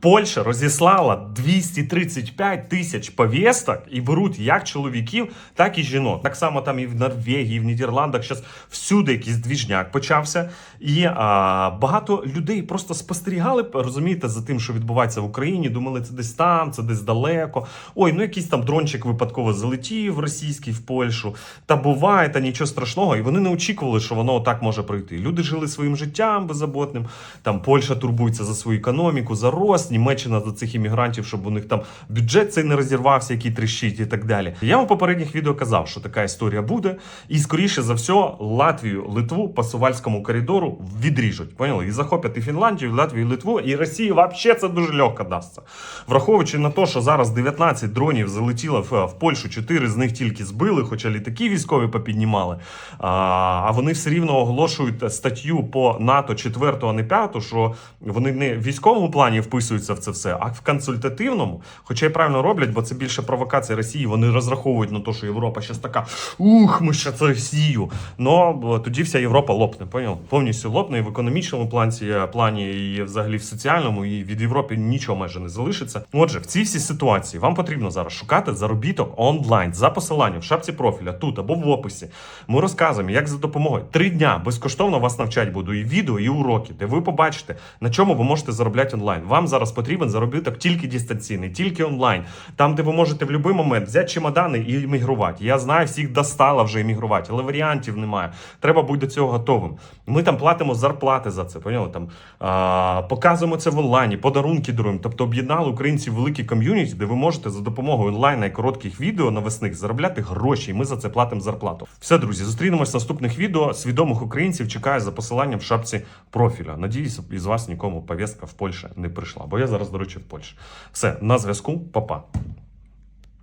Польща розіслала 235 тисяч повісток і беруть як чоловіків, так і жінок. Так само там і в Норвегії, і в Нідерландах. Зараз всюди якийсь двіжняк почався. І а, багато людей просто спостерігали, розумієте, за тим, що відбувається в Україні. Думали, це десь там, це десь далеко. Ой, ну якийсь там дрончик випадково залетів російський в Польщу. Та буває, та нічого страшного. І вони не очікували, що воно так може пройти. Люди жили своїм життям беззаботним. Там Польща турбується за свою економіку, за рост, Німеччина за цих іммігрантів, щоб у них там бюджет цей не розірвався, який тріщить і так далі. Я вам попередніх відео казав, що така історія буде, і скоріше за все, Латвію, Литву по Сувальському коридору відріжуть. Поняли? І захоплять і Фінляндію, і Латвію, і Литву, і Росії взагалі це дуже легко дасться. Враховуючи на те, що зараз 19 дронів залетіло в, Польщу, 4 з них тільки збили, хоча літаки військові попіднімали. А, вони все рівно оголошують статтю по НАТО 4, а не 5, що вони не в військовому плані вписуються в це все, а в консультативному. Хоча й правильно роблять, бо це більше провокація Росії. Вони розраховують на те, що Європа зараз така ух, ми ще це Росію. Но тоді вся Європа лопне. Поняв? Повністю лопне і в економічному плані, плані, і взагалі в соціальному, і від Європи нічого майже не залишиться. Отже, в цій всій ситуації вам потрібно зараз шукати заробіток онлайн за посиланням в шапці профіля тут або в описі. Ми розказуємо, як за допомогою три дня безкоштовно вас навчать буду і відео, і уроки, де ви побачите, на чому ви можете заробляти онлайн. Вам зараз потрібен заробіток тільки дистанційний, тільки онлайн. Там, де ви можете в будь-який момент взяти чемодани і іммігрувати. Я знаю, всіх достало вже іммігрувати, але варіантів немає. Треба бути до цього готовим. Ми там платимо зарплати за це. Поняли? Там а, показуємо це в онлайні, подарунки даруємо. Тобто об'єднали українців великі ком'юніті, де ви можете за допомогою онлайна і коротких відео навесних заробляти гроші. І ми за це платимо зарплату. Все, друзі, зустрінемось в наступних відео. Свідомих українців чекаю за посиланням в шапці профіля. Надіюсь, із вас нікому повістка в Польщі не прийшла. Я зараз, до речі, в Польщі. Все, на зв'язку, Па-па.